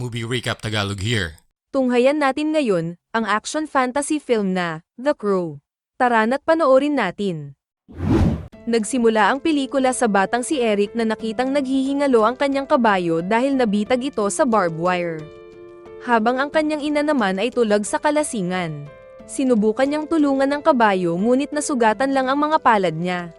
Movie Recap Tagalog here. Tunghayan natin ngayon, ang action fantasy film na, The Crow. Tara na't panoorin natin. Nagsimula ang pelikula sa batang si Eric na nakitang naghihingalo ang kanyang kabayo dahil nabitag ito sa barbed wire. Habang ang kanyang ina naman ay tulag sa kalasingan. Sinubukan niyang tulungan ang kabayo ngunit nasugatan lang ang mga palad niya.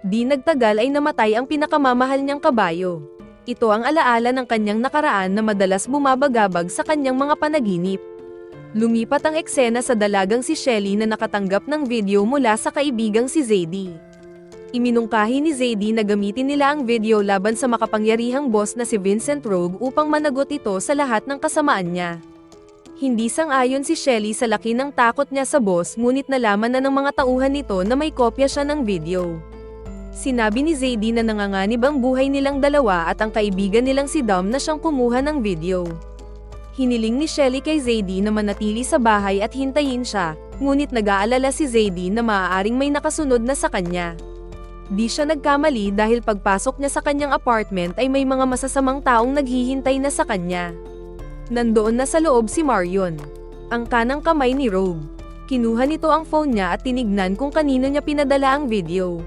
Di nagtagal ay namatay ang pinakamamahal niyang kabayo. Ito ang alaala ng kanyang nakaraan na madalas bumabagabag sa kanyang mga panaginip. Lumipat ang eksena sa dalagang si Shelly na nakatanggap ng video mula sa kaibigang si Zadie. Iminungkahi ni Zadie na gamitin nila ang video laban sa makapangyarihang boss na si Vincent Rogue upang managot ito sa lahat ng kasamaan niya. Hindi sang-ayon si Shelly sa laki ng takot niya sa boss ngunit nalaman na ng mga tauhan nito na may kopya siya ng video. Sinabi ni Zadie na nanganganib ang buhay nilang dalawa at ang kaibigan nilang si Dom na siyang kumuha ng video. Hiniling ni Shelly kay Zadie na manatili sa bahay at hintayin siya, ngunit nag-aalala si Zadie na maaaring may nakasunod na sa kanya. Di siya nagkamali dahil pagpasok niya sa kanyang apartment ay may mga masasamang taong naghihintay na sa kanya. Nandoon na sa loob si Marion. Ang kanang kamay ni Rogue. Kinuha nito ang phone niya at tinignan kung kanino niya pinadala ang video.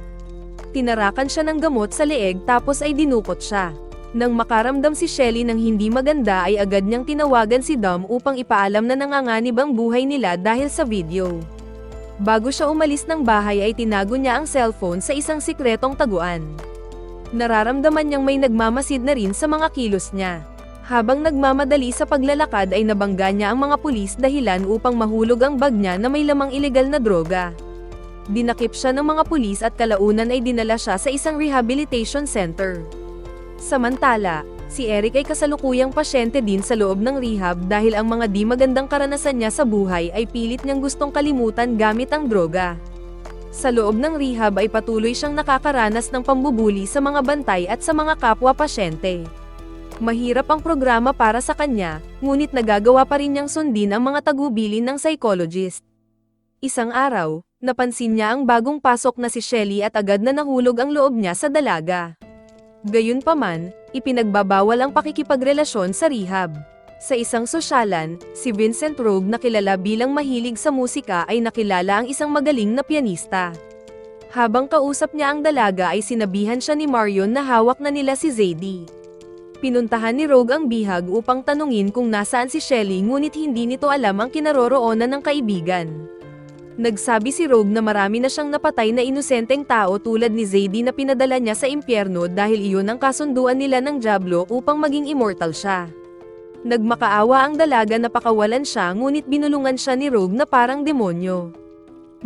Tinarakan siya ng gamot sa leeg tapos ay dinukot siya. Nang makaramdam si Shelly ng hindi maganda ay agad niyang tinawagan si Dom upang ipaalam na nanganganib ang buhay nila dahil sa video. Bago siya umalis ng bahay ay tinago niya ang cellphone sa isang sikretong taguan. Nararamdaman niyang may nagmamasid na rin sa mga kilos niya. Habang nagmamadali sa paglalakad ay nabangga niya ang mga pulis dahilan upang mahulog ang bag niya na may lamang ilegal na droga. Dinakip siya ng mga pulis at kalaunan ay dinala siya sa isang rehabilitation center. Samantala, si Eric ay kasalukuyang pasyente din sa loob ng rehab dahil ang mga di magandang karanasan niya sa buhay ay pilit niyang gustong kalimutan gamit ang droga. Sa loob ng rehab ay patuloy siyang nakakaranas ng pambubuli sa mga bantay at sa mga kapwa pasyente. Mahirap ang programa para sa kanya, ngunit nagagawa pa rin niyang sundin ang mga tagubilin ng psychologist. Isang araw, napansin niya ang bagong pasok na si Shelly at agad na nahulog ang loob niya sa dalaga. Gayunpaman, ipinagbabawal ang pakikipagrelasyon sa rehab. Sa isang sosyalan, si Vincent Rogue na kilala bilang mahilig sa musika ay nakilala ang isang magaling na pianista. Habang kausap niya ang dalaga ay sinabihan siya ni Marion na hawak na nila si Zadie. Pinuntahan ni Rogue ang bihag upang tanungin kung nasaan si Shelly ngunit hindi nito alam ang kinaroroonan ng kaibigan. Nagsabi si Rogue na marami na siyang napatay na inosenteng tao tulad ni Zadie na pinadala niya sa impyerno dahil iyon ang kasunduan nila ng Diablo upang maging immortal siya. Nagmakaawa ang dalaga na pakawalan siya ngunit binulungan siya ni Rogue na parang demonyo.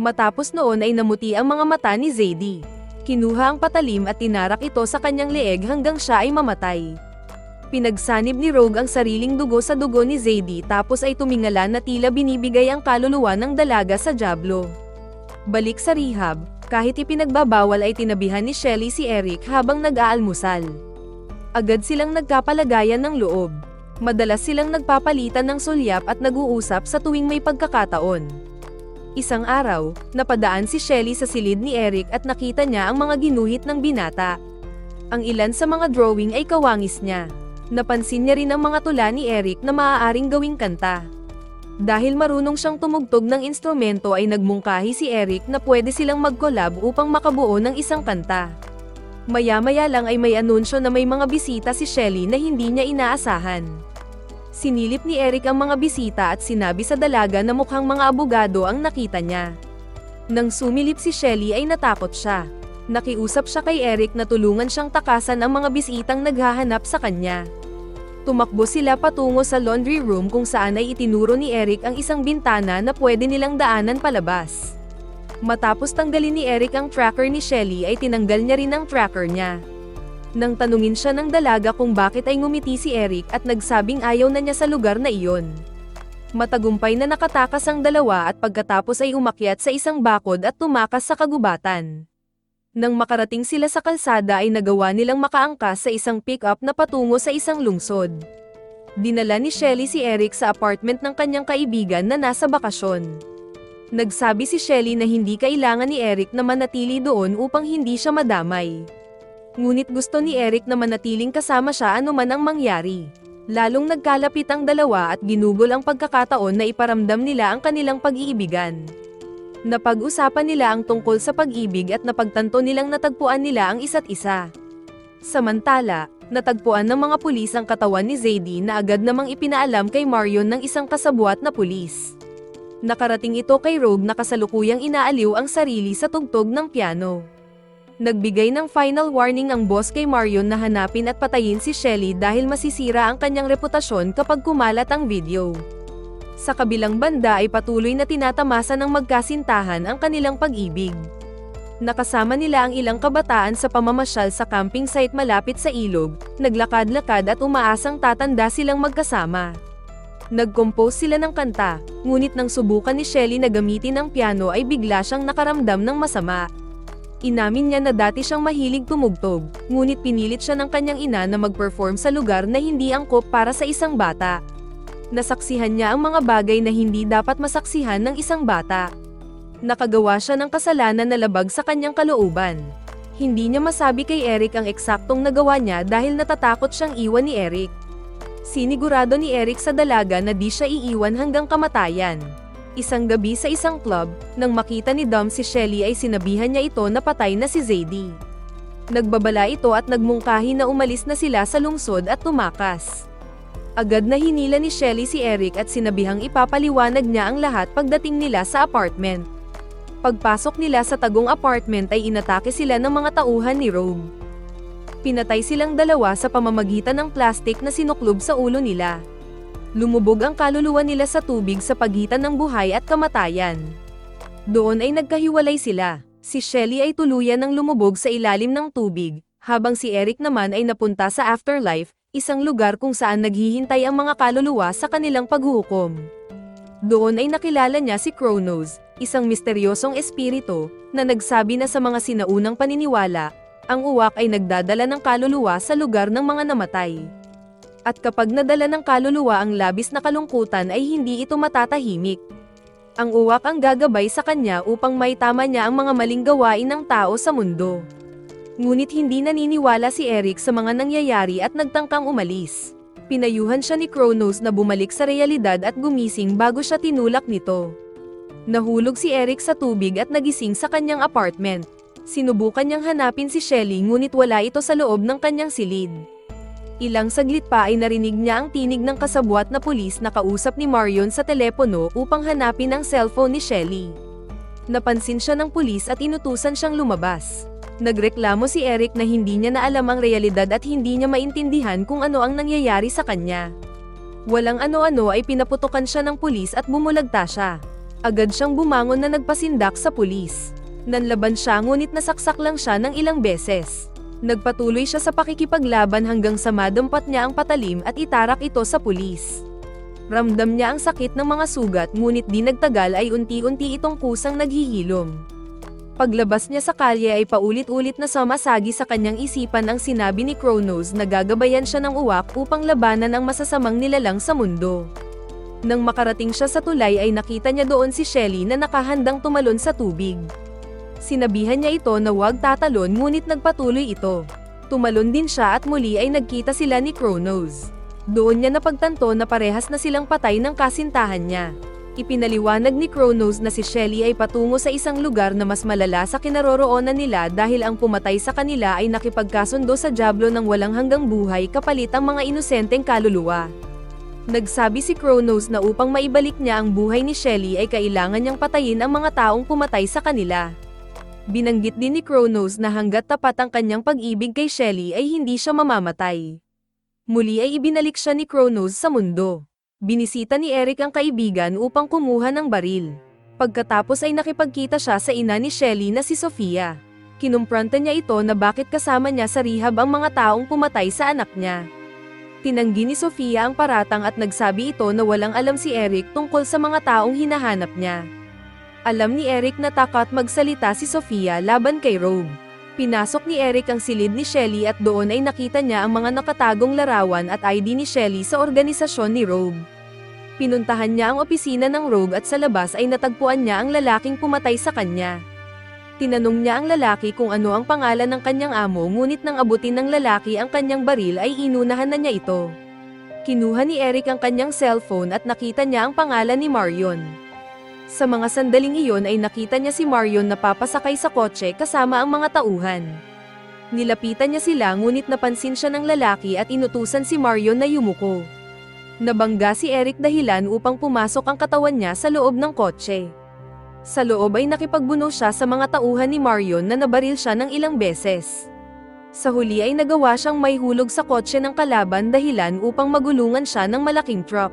Matapos noon ay namuti ang mga mata ni Zadie. Kinuha ang patalim at tinarak ito sa kanyang leeg hanggang siya ay mamatay. Pinagsanib ni Rogue ang sariling dugo sa dugo ni Zadie tapos ay tumingala na tila binibigay ang kaluluwa ng dalaga sa Diablo. Balik sa rehab, kahit ipinagbabawal ay tinabihan ni Shelly si Eric habang nag-aalmusal. Agad silang nagkapalagayan ng loob. Madalas silang nagpapalitan ng sulyap at nag-uusap sa tuwing may pagkakataon. Isang araw, napadaan si Shelly sa silid ni Eric at nakita niya ang mga ginuhit ng binata. Ang ilan sa mga drawing ay kawangis niya. Napansin niya rin ang mga tula ni Eric na maaaring gawing kanta. Dahil marunong siyang tumugtog ng instrumento ay nagmungkahi si Eric na pwede silang mag-collab upang makabuo ng isang kanta. Maya-maya lang ay may anunsyo na may mga bisita si Shelly na hindi niya inaasahan. Sinilip ni Eric ang mga bisita at sinabi sa dalaga na mukhang mga abogado ang nakita niya. Nang sumilip si Shelly ay natakot siya. Nakiusap siya kay Eric na tulungan siyang takasan ang mga bisitang naghahanap sa kanya. Tumakbo sila patungo sa laundry room kung saan ay itinuro ni Eric ang isang bintana na pwede nilang daanan palabas. Matapos tanggalin ni Eric ang tracker ni Shelly ay tinanggal niya rin ang tracker niya. Nang tanungin siya ng dalaga kung bakit ay ngumiti si Eric at nagsabing ayaw na niya sa lugar na iyon. Matagumpay na nakatakas ang dalawa at pagkatapos ay umakyat sa isang bakod at tumakas sa kagubatan. Nang makarating sila sa kalsada ay nagawa nilang makaangkas sa isang pick-up na patungo sa isang lungsod. Dinala ni Shelly si Eric sa apartment ng kanyang kaibigan na nasa bakasyon. Nagsabi si Shelly na hindi kailangan ni Eric na manatili doon upang hindi siya madamay. Ngunit gusto ni Eric na manatiling kasama siya anuman ang mangyari. Lalong nagkalapit ang dalawa at ginugol ang pagkakataon na iparamdam nila ang kanilang pag-iibigan. Napag-usapan nila ang tungkol sa pag-ibig at napagtanto nilang natagpuan nila ang isa't isa. Samantala, natagpuan ng mga pulis ang katawan ni Zadie na agad namang ipinaalam kay Marion ng isang kasabwat na pulis. Nakarating ito kay Rogue na kasalukuyang inaaliw ang sarili sa tugtog ng piano. Nagbigay ng final warning ang boss kay Marion na hanapin at patayin si Shelly dahil masisira ang kanyang reputasyon kapag kumalat ang video. Sa kabilang banda ay patuloy na tinatamasa ng magkasintahan ang kanilang pag-ibig. Nakasama nila ang ilang kabataan sa pamamasyal sa camping site malapit sa ilog, naglakad-lakad at umaasang tatanda silang magkasama. Nag-compose sila ng kanta, ngunit nang subukan ni Shelly na gamitin ang piano ay bigla siyang nakaramdam ng masama. Inamin niya na dati siyang mahilig tumugtog, ngunit pinilit siya ng kanyang ina na mag-perform sa lugar na hindi angkop para sa isang bata. Nasaksihan niya ang mga bagay na hindi dapat masaksihan ng isang bata. Nakagawa siya ng kasalanan na labag sa kanyang kalooban. Hindi niya masabi kay Eric ang eksaktong nagawa niya dahil natatakot siyang iwan ni Eric. Sinigurado ni Eric sa dalaga na di siya iiwan hanggang kamatayan. Isang gabi sa isang club, nang makita ni Dom si Shelly ay sinabihan niya ito na patay na si Zadie. Nagbabala ito at nagmungkahi na umalis na sila sa lungsod at tumakas. Agad na hinila ni Shelly si Eric at sinabihang ipapaliwanag niya ang lahat pagdating nila sa apartment. Pagpasok nila sa tagong apartment ay inatake sila ng mga tauhan ni Rogue. Pinatay silang dalawa sa pamamagitan ng plastik na sinuklob sa ulo nila. Lumubog ang kaluluwa nila sa tubig sa pagitan ng buhay at kamatayan. Doon ay nagkahiwalay sila. Si Shelly ay tuluyan ng lumubog sa ilalim ng tubig, habang si Eric naman ay napunta sa afterlife, isang lugar kung saan naghihintay ang mga kaluluwa sa kanilang paghuhukom. Doon ay nakilala niya si Kronos, isang misteryosong espiritu, na nagsabi na sa mga sinaunang paniniwala, ang uwak ay nagdadala ng kaluluwa sa lugar ng mga namatay. At kapag nadala ng kaluluwa ang labis na kalungkutan ay hindi ito matatahimik. Ang uwak ang gagabay sa kanya upang maitama niya ang mga maling gawain ng tao sa mundo. Ngunit hindi naniniwala si Eric sa mga nangyayari at nagtangkang umalis. Pinayuhan siya ni Kronos na bumalik sa realidad at gumising bago siya tinulak nito. Nahulog si Eric sa tubig at nagising sa kanyang apartment. Sinubukan niyang hanapin si Shelly ngunit wala ito sa loob ng kanyang silid. Ilang saglit pa ay narinig niya ang tinig ng kasabwat na pulis na kausap ni Marion sa telepono upang hanapin ang cellphone ni Shelly. Napansin siya ng pulis at inutusan siyang lumabas. Nagreklamo si Eric na hindi niya na alam ang realidad at hindi niya maintindihan kung ano ang nangyayari sa kanya. Walang ano-ano ay pinaputukan siya ng pulis at bumulagta siya. Agad siyang bumangon na nagpasindak sa pulis. Nanlaban siya ngunit nasaksak lang siya ng ilang beses. Nagpatuloy siya sa pakikipaglaban hanggang sa madampat niya ang patalim at itarak ito sa pulis. Ramdam niya ang sakit ng mga sugat ngunit di nagtagal ay unti-unti itong kusang naghihilom. Paglabas niya sa kalye ay paulit-ulit na samasagi sa kanyang isipan ang sinabi ni Kronos na gagabayan siya ng uwak upang labanan ang masasamang nilalang sa mundo. Nang makarating siya sa tulay ay nakita niya doon si Shelly na nakahandang tumalon sa tubig. Sinabihan niya ito na huwag tatalon ngunit nagpatuloy ito. Tumalon din siya at muli ay nagkita sila ni Kronos. Doon niya napagtanto na parehas na silang patay ng kasintahan niya. Ipinaliwanag ni Kronos na si Shelly ay patungo sa isang lugar na mas malala sa kinaroroonan nila dahil ang pumatay sa kanila ay nakipagkasundo sa Diablo ng walang hanggang buhay kapalit ang mga inosenteng kaluluwa. Nagsabi si Kronos na upang maibalik niya ang buhay ni Shelly ay kailangan niyang patayin ang mga taong pumatay sa kanila. Binanggit din ni Kronos na hanggat tapat ang kanyang pag-ibig kay Shelly ay hindi siya mamamatay. Muli ay ibinalik siya ni Kronos sa mundo. Binisita ni Eric ang kaibigan upang kumuha ng baril. Pagkatapos ay nakipagkita siya sa ina ni Shelly na si Sofia. Kinumpranta niya ito na bakit kasama niya sa rehab ang mga taong pumatay sa anak niya. Tinanggi ni Sofia ang paratang at nagsabi ito na walang alam si Eric tungkol sa mga taong hinahanap niya. Alam ni Eric na takot magsalita si Sofia laban kay Rogue. Pinasok ni Eric ang silid ni Shelly at doon ay nakita niya ang mga nakatagong larawan at ID ni Shelly sa organisasyon ni Rogue. Pinuntahan niya ang opisina ng Rogue at sa labas ay natagpuan niya ang lalaking pumatay sa kanya. Tinanong niya ang lalaki kung ano ang pangalan ng kanyang amo ngunit nang abutin ng lalaki ang kanyang baril ay inunahan na niya ito. Kinuha ni Eric ang kanyang cellphone at nakita niya ang pangalan ni Marion. Sa mga sandaling iyon ay nakita niya si Marion na papasakay sa kotse kasama ang mga tauhan. Nilapitan niya sila ngunit napansin siya ng lalaki at inutusan si Marion na yumuko. Nabangga si Eric dahilan upang pumasok ang katawan niya sa loob ng kotse. Sa loob ay nakipagbuno siya sa mga tauhan ni Marion na nabaril siya ng ilang beses. Sa huli ay nagawa siyang may hulog sa kotse ng kalaban dahilan upang magulungan siya ng malaking truck.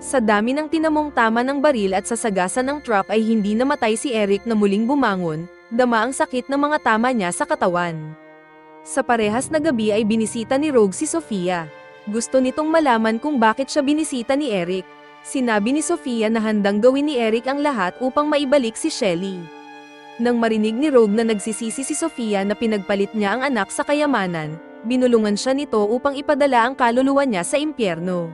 Sa dami ng tinamong tama ng baril at sa sagasa ng truck ay hindi namatay si Eric na muling bumangon, dama ang sakit ng mga tama niya sa katawan. Sa parehas na gabi ay binisita ni Rogue si Sofia. Gusto nitong malaman kung bakit siya binisita ni Eric. Sinabi ni Sofia na handang gawin ni Eric ang lahat upang maibalik si Shelly. Nang marinig ni Rogue na nagsisisi si Sofia na pinagpalit niya ang anak sa kayamanan, binulungan siya nito upang ipadala ang kaluluwa niya sa impyerno.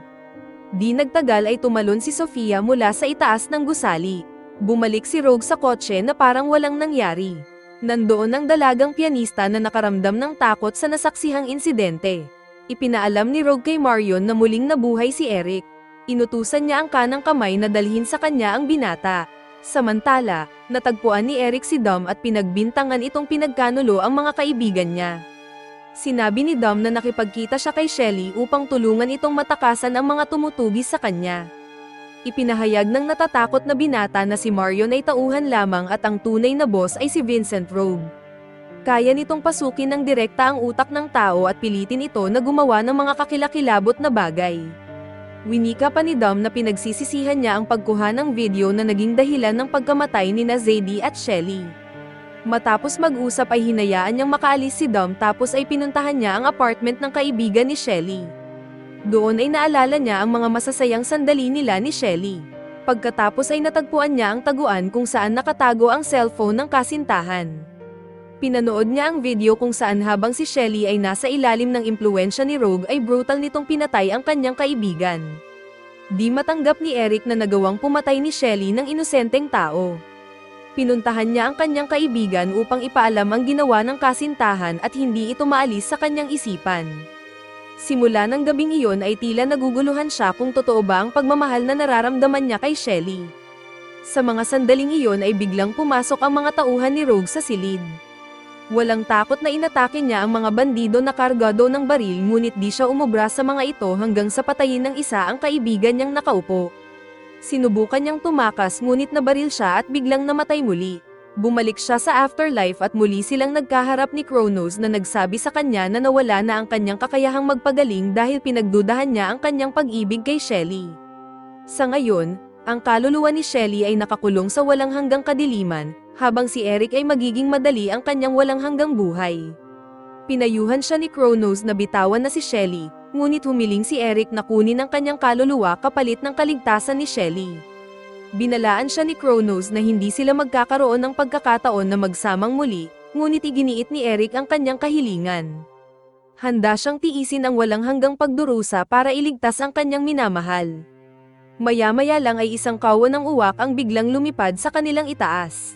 Di nagtagal ay tumalon si Sofia mula sa itaas ng gusali. Bumalik si Rogue sa kotse na parang walang nangyari. Nandoon ang dalagang pianista na nakaramdam ng takot sa nasaksihang insidente. Ipinaalam ni Rogue kay Marion na muling nabuhay si Eric. Inutusan niya ang kanang kamay na dalhin sa kanya ang binata. Samantala, natagpuan ni Eric si Dom at pinagbintangan itong pinagkanulo ang mga kaibigan niya. Sinabi ni Dom na nakipagkita siya kay Shelly upang tulungan itong matakasan ang mga tumutugis sa kanya. Ipinahayag ng natatakot na binata na si Marion ay tauhan lamang at ang tunay na boss ay si Vincent Rogue. Kaya nitong pasukin ng direkta ang utak ng tao at pilitin ito na gumawa ng mga kakilakilabot na bagay. Winika pa ni Dom na pinagsisisihan niya ang pagkuha ng video na naging dahilan ng pagkamatay ni na Zadie at Shelly. Matapos mag-usap ay hinayaan niyang makaalis si Dom tapos ay pinuntahan niya ang apartment ng kaibigan ni Shelly. Doon ay naalala niya ang mga masasayang sandali nila ni Shelly. Pagkatapos ay natagpuan niya ang taguan kung saan nakatago ang cellphone ng kasintahan. Pinanood niya ang video kung saan habang si Shelly ay nasa ilalim ng impluensya ni Rogue ay brutal nitong pinatay ang kanyang kaibigan. Di matanggap ni Eric na nagawang pumatay ni Shelly ng inosenteng tao. Pinuntahan niya ang kanyang kaibigan upang ipaalam ang ginawa ng kasintahan at hindi ito maalis sa kanyang isipan. Simula ng gabing iyon ay tila naguguluhan siya kung totoo ba ang pagmamahal na nararamdaman niya kay Shelly. Sa mga sandaling iyon ay biglang pumasok ang mga tauhan ni Rogue sa silid. Walang takot na inatake niya ang mga bandido na kargado ng baril ngunit di siya umubra sa mga ito hanggang sa patayin ng isa ang kaibigan niyang nakaupo. Sinubukan niyang tumakas ngunit nabaril siya at biglang namatay muli. Bumalik siya sa afterlife at muli silang nagkaharap ni Kronos na nagsabi sa kanya na nawala na ang kanyang kakayahang magpagaling dahil pinagdudahan niya ang kanyang pag-ibig kay Shelly. Sa ngayon, ang kaluluwa ni Shelly ay nakakulong sa walang hanggang kadiliman, habang si Eric ay magiging madali ang kanyang walang hanggang buhay. Pinayuhan siya ni Kronos na bitawan na si Shelly, ngunit humiling si Eric na kunin ang kanyang kaluluwa kapalit ng kaligtasan ni Shelly. Binalaan siya ni Kronos na hindi sila magkakaroon ng pagkakataon na magsamang muli, ngunit iginiit ni Eric ang kanyang kahilingan. Handa siyang tiisin ang walang hanggang pagdurusa para iligtas ang kanyang minamahal. Maya-maya lang ay isang kawan ng uwak ang biglang lumipad sa kanilang itaas.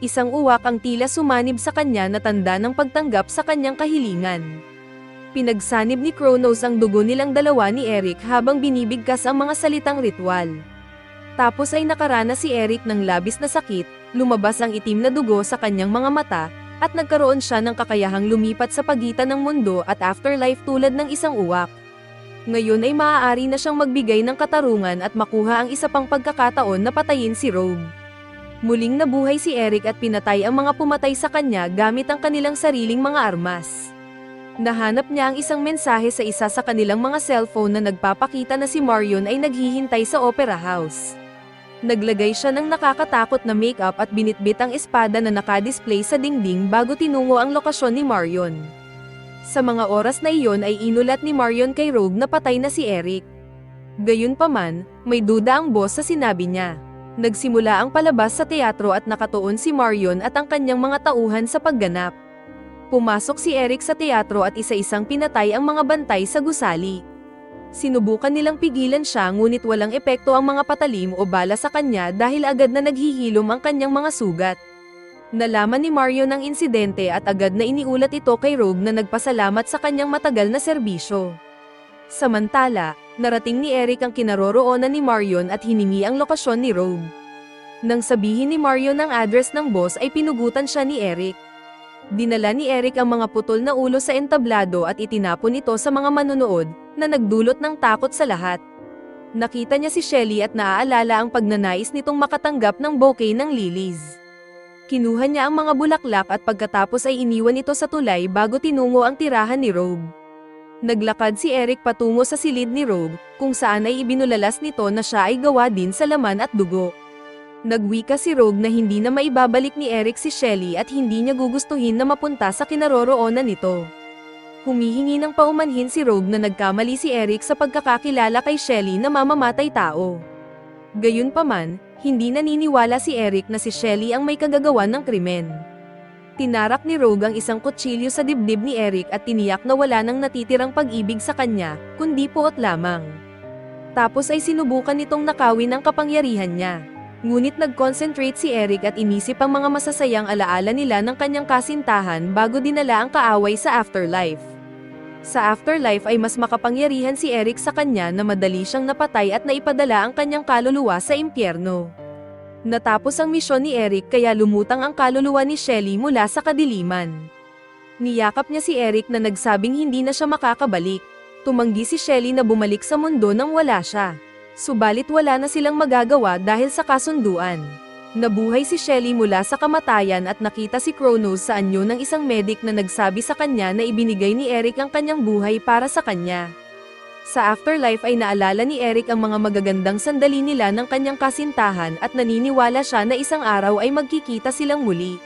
Isang uwak ang tila sumanib sa kanya na tanda ng pagtanggap sa kanyang kahilingan. Pinagsanib ni Kronos ang dugo nilang dalawa ni Eric habang binibigkas ang mga salitang ritual. Tapos ay nakarana si Eric ng labis na sakit, lumabas ang itim na dugo sa kanyang mga mata, at nagkaroon siya ng kakayahang lumipat sa pagitan ng mundo at afterlife tulad ng isang uwak. Ngayon ay maaari na siyang magbigay ng katarungan at makuha ang isa pang pagkakataon na patayin si Rogue. Muling nabuhay si Eric at pinatay ang mga pumatay sa kanya gamit ang kanilang sariling mga armas. Nahanap niya ang isang mensahe sa isa sa kanilang mga cellphone na nagpapakita na si Marion ay naghihintay sa Opera House. Naglagay siya ng nakakatakot na makeup at binitbit ang espada na nakadisplay sa dingding bago tinungo ang lokasyon ni Marion. Sa mga oras na iyon ay inulat ni Marion kay Rogue na patay na si Eric. Gayunpaman, may duda ang boss sa sinabi niya. Nagsimula ang palabas sa teatro at nakatuon si Marion at ang kanyang mga tauhan sa pagganap. Pumasok si Eric sa teatro at isa-isang pinatay ang mga bantay sa gusali. Sinubukan nilang pigilan siya ngunit walang epekto ang mga patalim o bala sa kanya dahil agad na naghihilom ang kanyang mga sugat. Nalaman ni Mario ng insidente at agad na iniulat ito kay Rogue na nagpasalamat sa kanyang matagal na serbisyo. Samantala, narating ni Eric ang kinaroroonan ni Marion at hiningi ang lokasyon ni Rogue. Nang sabihin ni Marion ang address ng boss ay pinugutan siya ni Eric. Dinala ni Eric ang mga putol na ulo sa entablado at itinapon ito sa mga manonood, na nagdulot ng takot sa lahat. Nakita niya si Shelly at naaalala ang pagnanais nitong makatanggap ng bouquet ng lilies. Kinuha niya ang mga bulaklak at pagkatapos ay iniwan ito sa tulay bago tinungo ang tirahan ni Rogue. Naglakad si Eric patungo sa silid ni Rogue, kung saan ay ibinulalas nito na siya ay gawa din sa laman at dugo. Nagwika si Rogue na hindi na maibabalik ni Eric si Shelly at hindi niya gugustuhin na mapunta sa kinaroroonan nito. Humihingi ng paumanhin si Rogue na nagkamali si Eric sa pagkakakilala kay Shelly na mamamatay tao. Gayunpaman, hindi naniniwala si Eric na si Shelly ang may kagagawan ng krimen. Tinarak ni Rogue ang isang kutsilyo sa dibdib ni Eric at tiniyak na wala nang natitirang pag-ibig sa kanya, kundi puot lamang. Tapos ay sinubukan nitong nakawin ang kapangyarihan niya. Ngunit nag-concentrate si Eric at inisip ang mga masasayang alaala nila ng kanyang kasintahan bago dinala ang kaaway sa afterlife. Sa afterlife ay mas makapangyarihan si Eric sa kanya na madali siyang napatay at naipadala ang kanyang kaluluwa sa impyerno. Natapos ang misyon ni Eric kaya lumutang ang kaluluwa ni Shelly mula sa kadiliman. Niyakap niya si Eric na nagsabing hindi na siya makakabalik. Tumanggi si Shelly na bumalik sa mundo nang wala siya. Subalit wala na silang magagawa dahil sa kasunduan. Nabuhay si Shelly mula sa kamatayan at nakita si Kronos sa anyo ng isang medic na nagsabi sa kanya na ibinigay ni Eric ang kanyang buhay para sa kanya. Sa afterlife ay naalala ni Eric ang mga magagandang sandali nila ng kanyang kasintahan at naniniwala siya na isang araw ay magkikita silang muli.